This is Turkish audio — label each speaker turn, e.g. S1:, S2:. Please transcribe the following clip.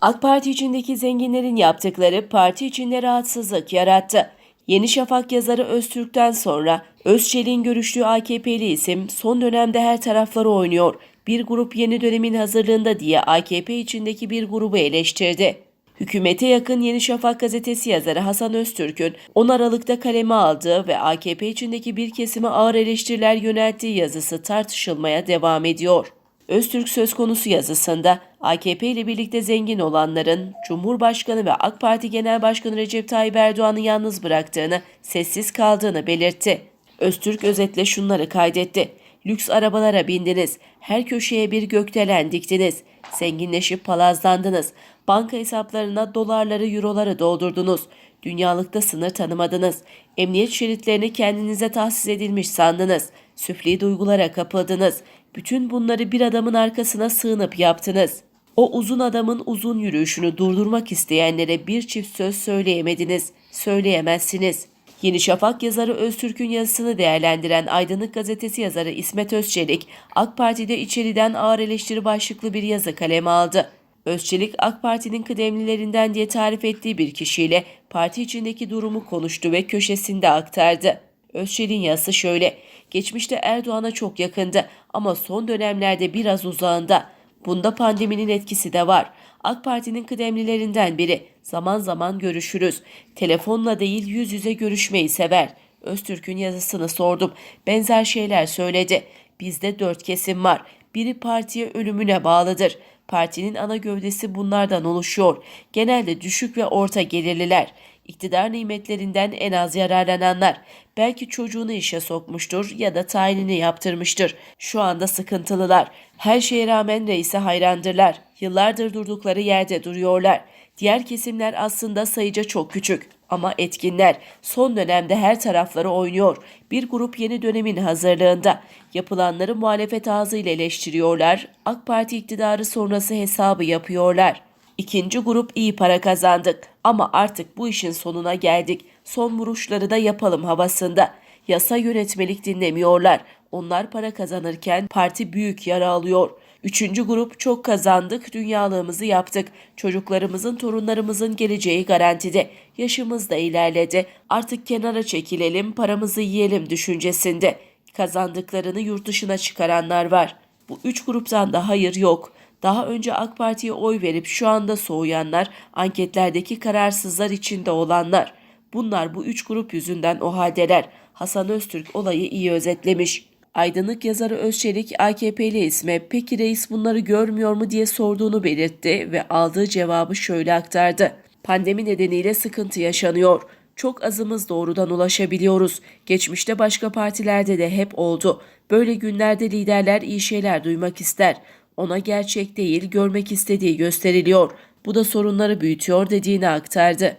S1: AK Parti içindeki zenginlerin yaptıkları parti içinde rahatsızlık yarattı. Yeni Şafak yazarı Öztürk'ten sonra Özçelik'in görüştüğü AKP'li isim son dönemde her tarafları oynuyor. Bir grup yeni dönemin hazırlığında diye AKP içindeki bir grubu eleştirdi. Hükümete yakın Yeni Şafak gazetesi yazarı Hasan Öztürk'ün 10 Aralık'ta kaleme aldığı ve AKP içindeki bir kesime ağır eleştiriler yönelttiği yazısı tartışılmaya devam ediyor. Öztürk söz konusu yazısında AKP ile birlikte zengin olanların Cumhurbaşkanı ve AK Parti Genel Başkanı Recep Tayyip Erdoğan'ı yalnız bıraktığını, sessiz kaldığını belirtti. Öztürk özetle şunları kaydetti. Lüks arabalara bindiniz, her köşeye bir gökdelen diktiniz, zenginleşip palazlandınız, banka hesaplarına dolarları, euroları doldurdunuz, dünyalıkta sınır tanımadınız, emniyet şeritlerini kendinize tahsis edilmiş sandınız, süfli duygulara kapıldınız, bütün bunları bir adamın arkasına sığınıp yaptınız. O uzun adamın uzun yürüyüşünü durdurmak isteyenlere bir çift söz söyleyemediniz, söyleyemezsiniz. Yeni Şafak yazarı Öztürk'ün yazısını değerlendiren Aydınlık Gazetesi yazarı İsmet Özçelik, AK Parti'de içeriden ağır eleştiri başlıklı bir yazı kaleme aldı. Özçelik, AK Parti'nin kıdemlilerinden diye tarif ettiği bir kişiyle parti içindeki durumu konuştu ve köşesinde aktardı. Özçelik'in yazısı şöyle, geçmişte Erdoğan'a çok yakındı ama son dönemlerde biraz uzağında. Bunda pandeminin etkisi de var. AK Parti'nin kıdemlilerinden biri. Zaman zaman görüşürüz. Telefonla değil yüz yüze görüşmeyi sever. Öztürk'ün yazısını sordum. Benzer şeyler söyledi. Bizde dört kesim var. Biri partiye ölümüne bağlıdır. Partinin ana gövdesi bunlardan oluşuyor. Genelde düşük ve orta gelirliler. İktidar nimetlerinden en az yararlananlar. Belki çocuğunu işe sokmuştur ya da tayinini yaptırmıştır. Şu anda sıkıntılılar. Her şeye rağmen reise hayrandırlar. Yıllardır durdukları yerde duruyorlar. Diğer kesimler aslında sayıca çok küçük ama etkinler. Son dönemde her tarafları oynuyor. Bir grup yeni dönemin hazırlığında. Yapılanları muhalefet ağzıyla eleştiriyorlar. AK Parti iktidarı sonrası hesabı yapıyorlar. İkinci grup iyi para kazandık ama artık bu işin sonuna geldik. Son vuruşları da yapalım havasında. Yasa yönetmelik dinlemiyorlar. Onlar para kazanırken parti büyük yara alıyor. Üçüncü grup çok kazandık, dünyalığımızı yaptık. Çocuklarımızın, torunlarımızın geleceği garantide. Yaşımız da ilerledi. Artık kenara çekilelim, paramızı yiyelim düşüncesinde. Kazandıklarını yurt dışına çıkaranlar var. Bu üç gruptan da hayır yok. Daha önce AK Parti'ye oy verip şu anda soğuyanlar, anketlerdeki kararsızlar içinde olanlar. Bunlar bu üç grup yüzünden o haldeler. Hasan Öztürk olayı iyi özetlemiş. Aydınlık yazarı Özçelik AKP'li isme peki reis bunları görmüyor mu diye sorduğunu belirtti ve aldığı cevabı şöyle aktardı. Pandemi nedeniyle sıkıntı yaşanıyor. Çok azımız doğrudan ulaşabiliyoruz. Geçmişte başka partilerde de hep oldu. Böyle günlerde liderler iyi şeyler duymak ister. Ona gerçek değil, görmek istediği gösteriliyor. Bu da sorunları büyütüyor dediğini aktardı.